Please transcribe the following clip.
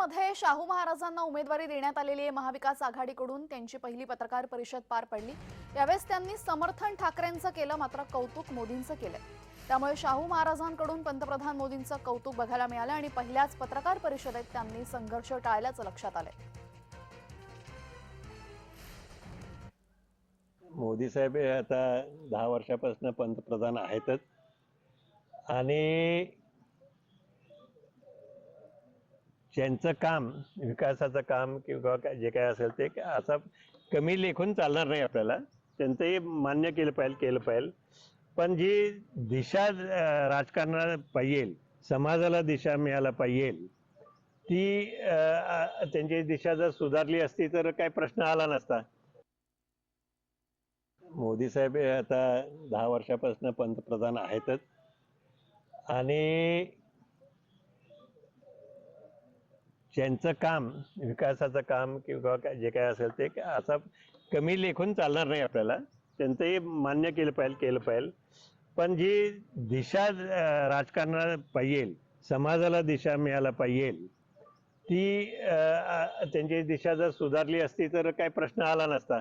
मध्ये शाहू महाराजांना उमेदवारी देण्यात आलेली आहे. महाविकास आघाडीकडून त्यांची पहिली पत्रकार परिषद पार पडली. यावेळेस त्यांनी समर्थन ठाकरेंचं केलं मात्र कौतुक मोदींचं केलं त्यामुळे शाहू महाराजांकडून पंतप्रधान मोदींचं कौतुक बघायला मिळालं आणि पहिल्याच पत्रकार परिषदेत त्यांनी संघर्ष टाळल्याचं लक्षात आलंय. मोदी साहेब हे आता दहा वर्षापासून पंतप्रधान आहेतच. आणि ज्यांचं काम विकासाचं काम किंवा जे काय असेल ते असं कमी लेखून चालणार नाही आपल्याला. त्यांचंही मान्य केलं पाहिजे केलं पाहिजे. पण जी दिशा राजकारणाला पाहिजे समाजाला दिशा मिळायला पाहिजे ती त्यांची दिशा जर सुधारली असती तर काही प्रश्न आला नसता. मोदी साहेब आता दहा वर्षापासून पंतप्रधान आहेतच. आणि ज्यांचं काम विकासाचं काम किंवा जे काय असेल ते असं कमी लेखून चालणार नाही आपल्याला. त्यांचंही मान्य केलं पाहिजे केलं पाहिजे. पण जी दिशा राजकारणाला पाहिजे समाजाला दिशा मिळायला पाहिजे ती त्यांची दिशा जर सुधारली असती तर काही प्रश्न आला नसता.